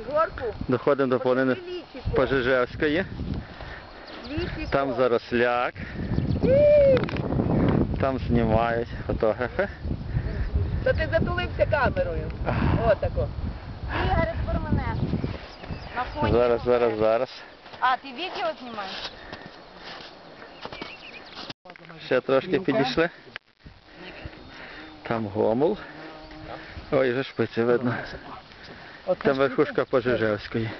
Ігорку, Доходимо до полонини лічико. Пожежевської. Лічико. Там заросляк. Там знімають фотографи. Та ти затулився камерою. Отако. Ігор. На фоні. Зараз, зараз, зараз. А, ти відео знімаєш? Ще трошки підійшли. Там гомул. Ой, вже шпиці видно. Там верхушка Пожежевської.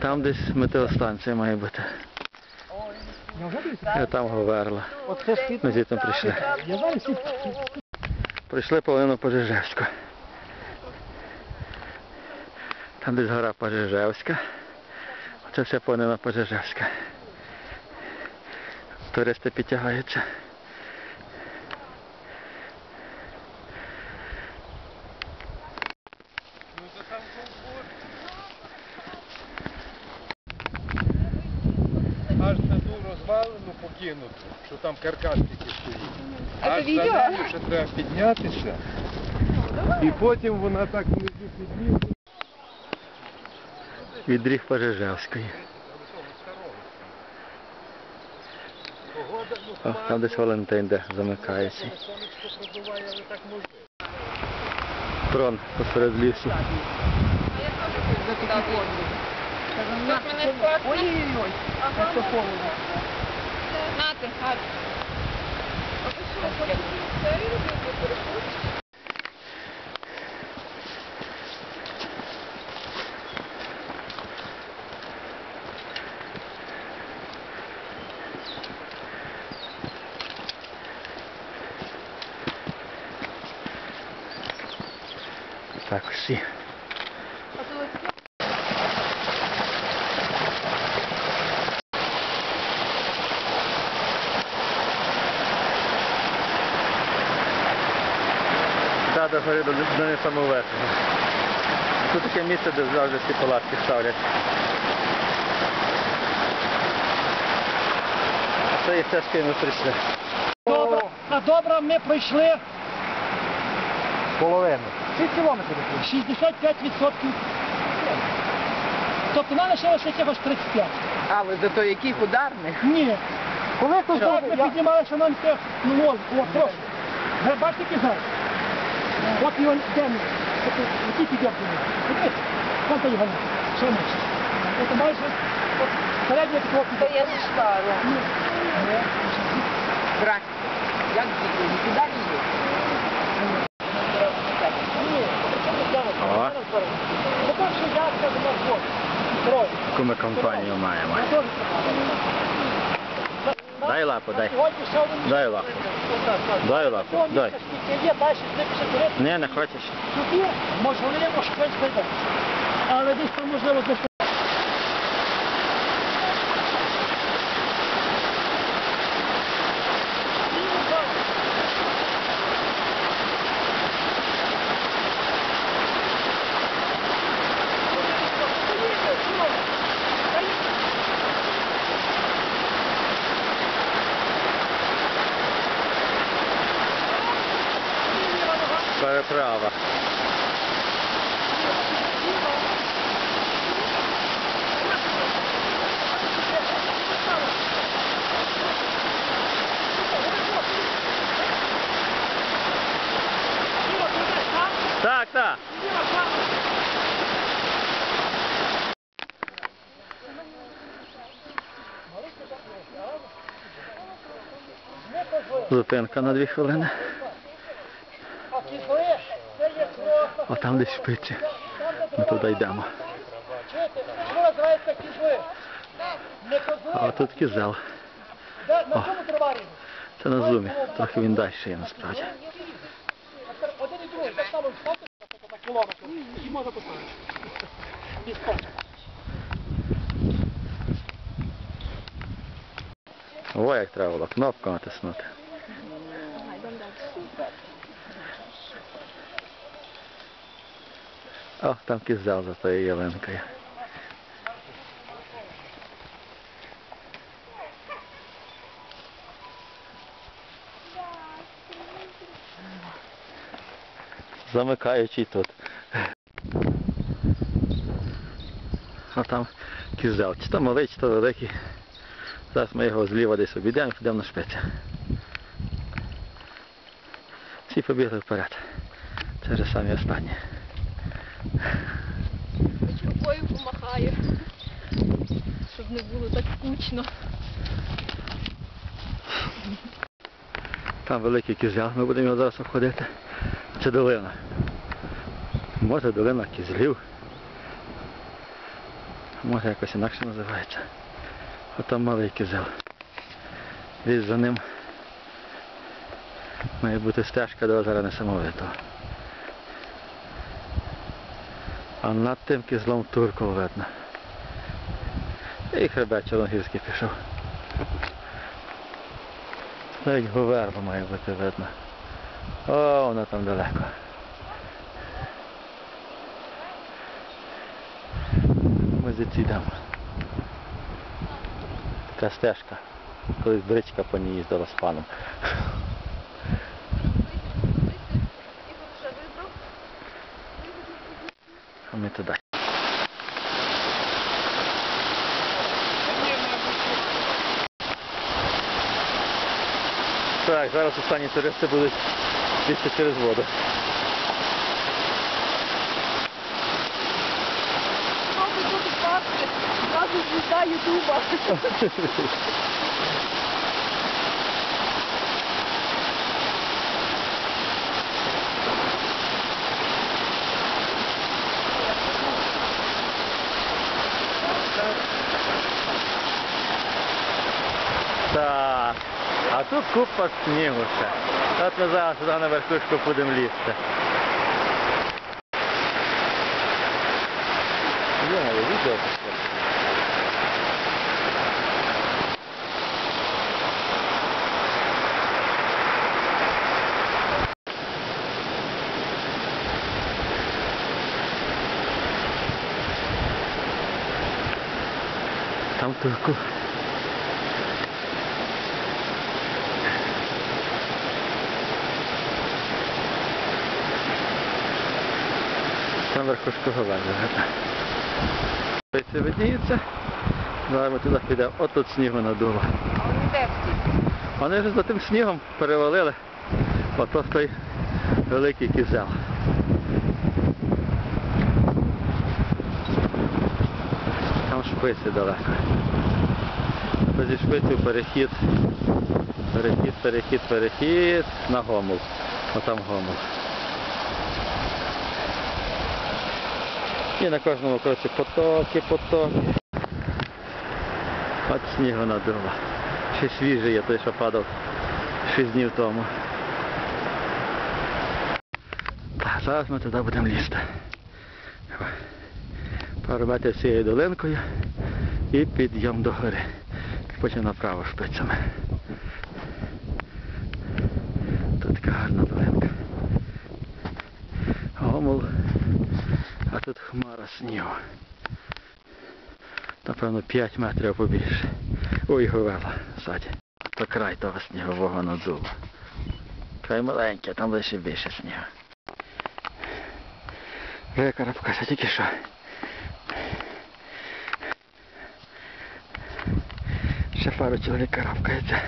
Там десь метеостанція має бути. І там Говерла. Ми звідти прийшли. Прийшли половину Пожежевську. Там десь гора Пожежевська. Це все половина Пожежевська. Туристи підтягаються. Аж ту покинуту, що там каркас тільки стоїть. А це Аж за нею ще треба піднятися. І потім вона так внизу підніме. Відріг Пожежевської. О, там десь Валентин де замикається. Сонечко продуває, але так може. Трон посеред лісу. Ой-ой-ой. Нати, хай. Так, всі. До гори до, до не самоверху. Тут таке місце, де завжди всі палатки ставлять. А це і стежкою ми прийшли. Добре, а добре ми пройшли Половину. 6 кілометрів. 65%. Тобто нам лишилося якихось 35. А ви зато яких ударних? Ні. Коли тут так ми піднімалися нам це, ну от, прошу. Ви бачите який зараз? От його день. Який підйом туди? Дивись, вон та його Що менше? От майже, от середньо такого Та підйому. я не стара. Ні. Ні. Здрасте. Як діти? Нікуди не їдуть? Ні. Причому зараз? О. Зараз зараз. По-перше, я скажу на вход. Троє. Яку ми компанію маємо. Дай лапу, дай. Дай лапу. Дай лапу, дай. Ні, не хочеш. Тобі, можливо, щось прийде. Але десь там можливо десь. Переправа. Так, так. Зупинка на дві хвилини. А там десь шпиці. Ми туди йдемо. А тут кізел. товарі? Це на зумі. Трохи він далі є насправді. Один і другий, так само встати на кілометр. І можна поставити. О, як треба було кнопку натиснути. О, там кізел за тою ялинкою. Замикаючий тут. А там кізел. Чи то малий, чи то великий. Зараз ми його зліва десь обійдемо і підемо на шпиці. Всі побігли вперед. Це вже самі останні. Не було так скучно. Там великий кізел, ми будемо його зараз обходити. Це долина. Може долина кізлів. Може якось інакше називається. А там малий кізел. Десь за ним має бути стежка до озера Несамовитого. А над тим кізлом турку видно. І хребет Чорногірський пішов. Навіть говерба має бути видно. О, вона там далеко. Ми йдемо. Така стежка. Колись бричка по ній їздила з паном. А ми туди. Так, зараз останні туристи будуть бігти через воду. Зразу звізда Ютуба. Так. А тут купа снігу ще. От ми зараз сюди на верхушку будемо лізти. Там турку. Говерни видно. Це видніється. Зараз ми туди підемо. От тут снігу надуло. Вони вже за тим снігом перевалили. Ото той великий кізел. Там шпиці далеко. А Зі шпицю перехід. Перехід, перехід, перехід на гомул. Отам гомул. І на кожному кроці потоки, потоки. От снігу надуло. Ще свіжий є той, що падав 6 днів тому. Так, зараз ми туди будемо лізти. Пару метрів цією долинкою і підйом до гори. Потім направо шпицями. Тут така гарна долинка. Гомол, а тут хмара снігу. Напевно 5 метрів або більше. Ой, говела ззаді. То край того снігового надзулу. Край маленький, а там лише більше снігу. Вже карабкася тільки що. Ще пару чоловік карабкається.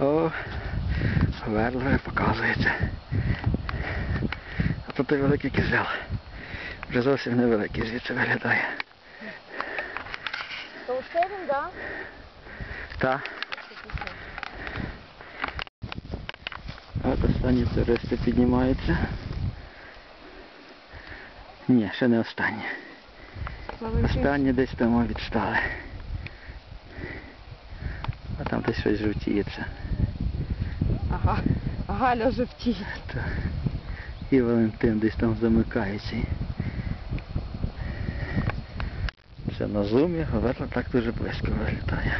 О, верло показується. Тут великий кізел. Вже зовсім невеликий, звідси виглядає. То він, так? Та. От останні туристи піднімаються. Ні, ще не останні. Останні десь там відстали. А там десь щось жовтіється. Ага. Галя жовтіє. І Валентин десь там замикається. Це на зумі, Говерла так дуже близько виглядає.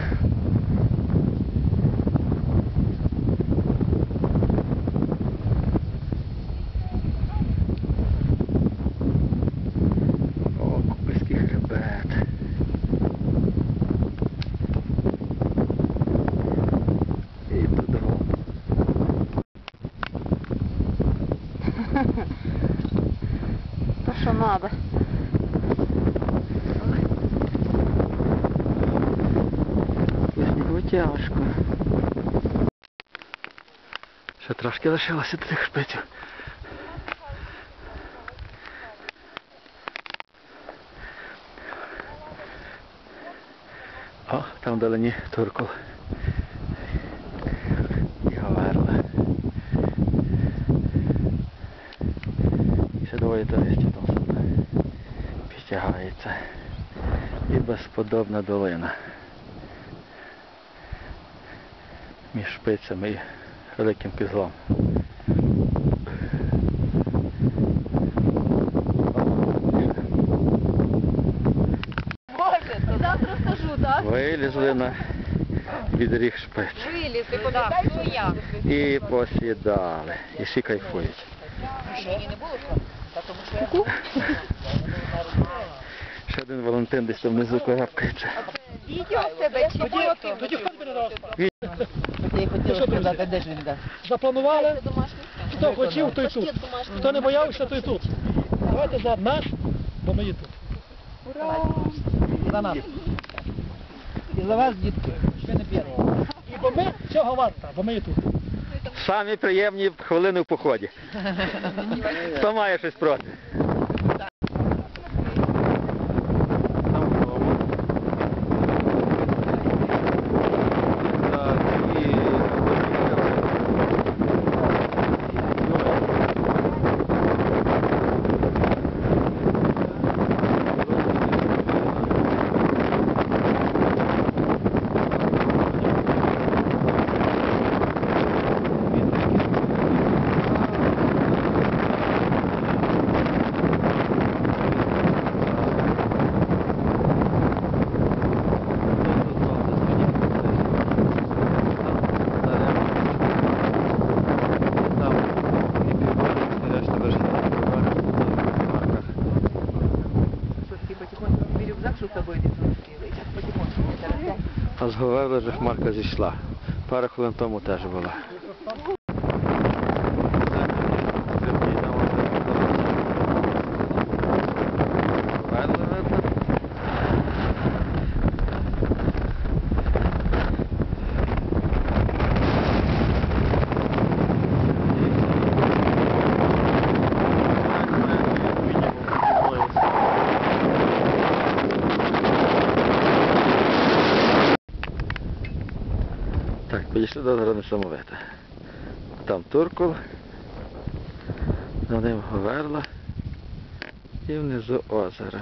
О, Куписький хребет. І додому. То, що треба. Снігу тяжко. Ще трошки лишилося до тих шпиців. О, там вдалині туркул. І говерла. І ще двоє туристів там підтягається. І безподобна долина. Між шпицями і великим кізлом. Боже, то завтра скажу, так? Вилізли на відріг шпиць. Виліз, ти пам'ятаєш, що я? І посідали. І всі кайфують. Ще один Валентин десь там внизу коляпкається. Відео в тебе чи фото? Тоді Я й хотів сказати, де ж він дасть. Запланували, хто хотів, той тут. Хто не боявся, той тут. Давайте за нас, бо ми є тут. За нас. І за вас, дітки, ви не перші. І бо ми цього варта, бо ми є тут. Самі приємні хвилини в поході. Хто має щось проти? А з Говерли вже хмарка зійшла. Пару хвилин тому теж була. Так, підійшли до озера Несамовите. Там Туркул, за ним Говерла і внизу озеро.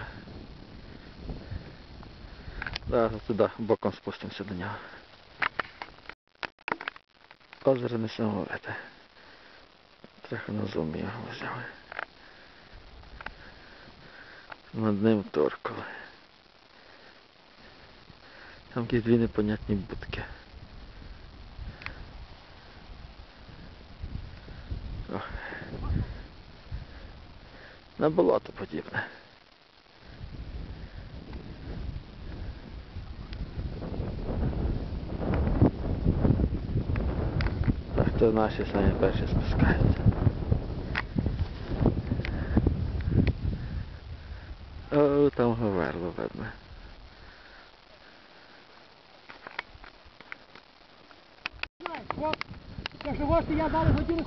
Зараз туди боком спустимося до нього. Озеро Несамовите. Трохи на зумі його взяли. Над ним Туркул. Там якісь дві непонятні будки. О. На болото подібне. Так, то наші самі перші спускаються. О, там говерло видно.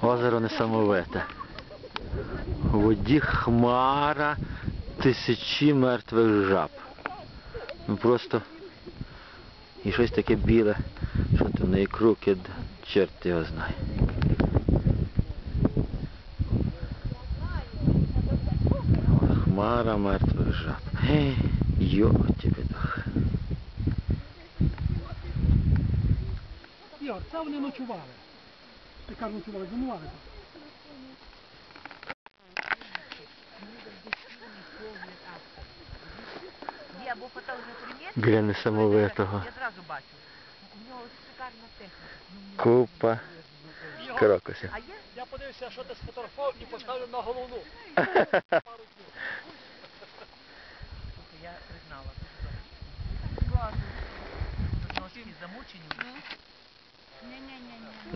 Озеро несамовите. У воді хмара тисячі мертвих жаб. Ну просто і щось таке біле, що там на ікру кид, черт його знає. Хмара мертвих жаб. Гей, Йоті бідох. Ігор, це вони ночували. Ти кажу, ночували, зимували. тут. Ні, або фото вже примір. Біля несамовитого. Я зразу бачу. У нього шикарна. Купа крокусів. Я подивився, що ти сфотографував і поставив на головну. Я признала.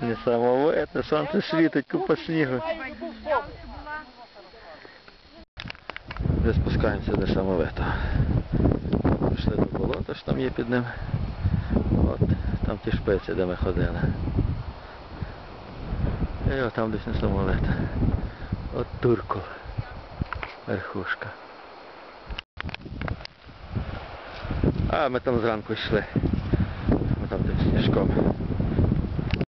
Несамовите, сонце світить, купа снігу. Вже спускаємося до самовитого. Пішли до болота, що там є під ним. От, там ті шпиці, де ми ходили. І от там десь на самовита. От Турков. Верхушка. А ми там зранку йшли. Ми там тим сніжком